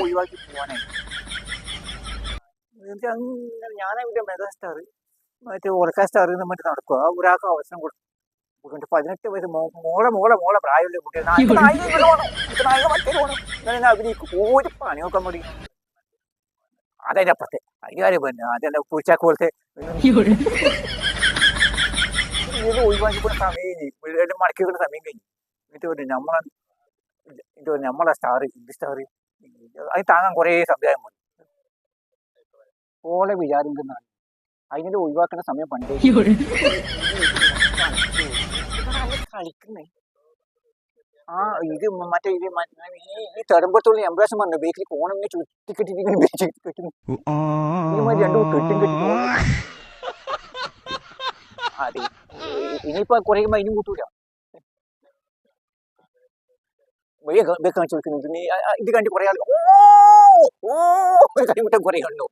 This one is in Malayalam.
ഒഴിവാക്കി പോവാനേ മറ്റേ ഓർക്കാ സ്റ്റാർ മറ്റേ നടക്കുക ആ ഒരാൾക്ക് അവസരം കൊടുക്കും പതിനെട്ട് വയസ്സ് മോളെ മോളെ മോളെ പ്രായമുള്ള കുട്ടികൾ അഭിനയിക്കും ഒരു പണി നോക്കാൻ അതെന്റെ അപ്പുറത്തെ. അയ്യാരും പിന്നെ അതെന്റെ കുഴിച്ചാക്ക് പോലത്തെ ഒഴിവാക്കി കൂടെ സമയം കഴിഞ്ഞു. വീടുകളിൽ മടക്കി കൂടെ സമയം കഴിഞ്ഞു. എന്നിട്ട് നമ്മളാണ് ഇത് നമ്മളെ സ്റ്റാർ ഇന്ത്യ സ്റ്റാർ അത് താങ്ങാൻ കുറേ സംവിധാനം മതി ഓളെ വിചാരിക്കുന്നതാണ്. അതിനെ ഒഴിവാക്കുന്ന സമയം പണ്ടേ. കളിക്കുന്നേ. ആ ഇത് മറ്റേ ഇത് ഈ- തെരമ്പത്തുള്ള എംബ്രാസം വന്നു ബേക്കിൽ ഫോൺ ഇങ്ങനെ ചുറ്റി കെട്ടി ഇങ്ങനെ വെച്ച് കെട്ടുന്നു രണ്ടു കെട്ടും കെട്ടി അതെ. ഇനിയിപ്പോ കുറയുമ്പോ അതിനും കൂട്ടൂല. വലിയ ബേക്കാണ് ചോദിക്കുന്നത് നീ ആ- ആ ഇത് കണ്ട് കുറെ ആൾ ഓ ഓ കൈവിട്ടം കുറെ കണ്ടു